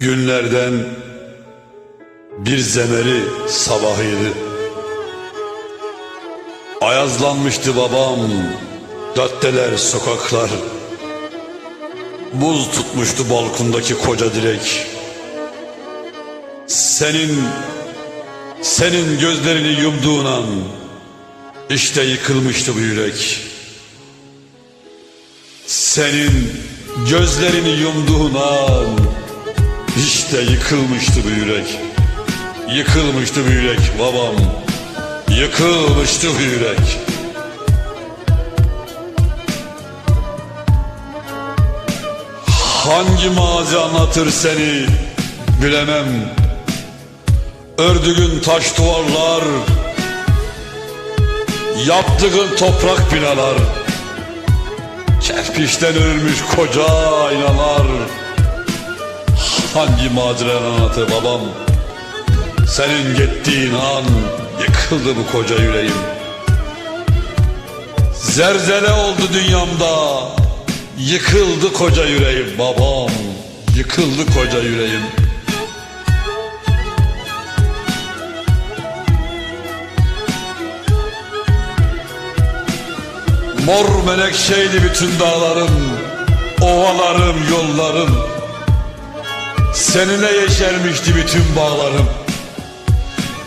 Günlerden bir zemeri sabahıydı. Ayazlanmıştı babam, caddeler, sokaklar. Buz tutmuştu balkondaki koca direk. Senin, senin gözlerini yumduğun an, işte yıkılmıştı bu yürek. Senin gözlerini yumduğun an, işte yıkılmıştı bu yürek. Yıkılmıştı bu yürek babam. Yıkılmıştı bu yürek. Hangi mazi anlatır seni bilemem. Ördüğün taş duvarlar, yaptığın toprak binalar, kerpiçten örülmüş koca aynalar. Hangi maceran anlatır babam? Senin gittiğin an yıkıldı bu koca yüreğim. Zerzele oldu dünyamda, yıkıldı koca yüreğim babam. Yıkıldı koca yüreğim. Mor menekşeydi bütün dağlarım, ovalarım, yollarım. Seninle yeşermişti bütün bağlarım.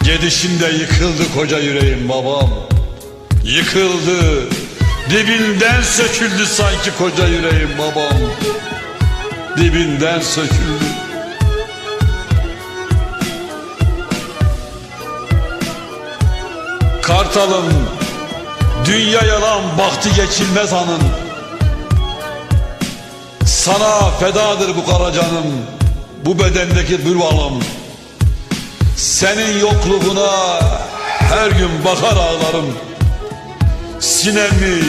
Gedişinde yıkıldı koca yüreğim babam. Yıkıldı. Dibinden söküldü sanki koca yüreğim babam. Dibinden söküldü. Kartalım, dünya yalan bahtı geçilmez anın. Sana fedadır bu kara canım, bu bedendeki bir balım. Senin yokluğuna her gün bakar ağlarım. Sinemi,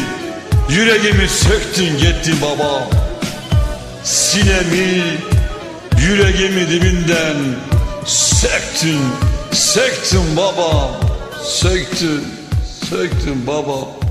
yüreğimi söktün gittin baba. Sinemi, yüreğimi dibinden söktün, söktün baba. Söktün, söktün baba.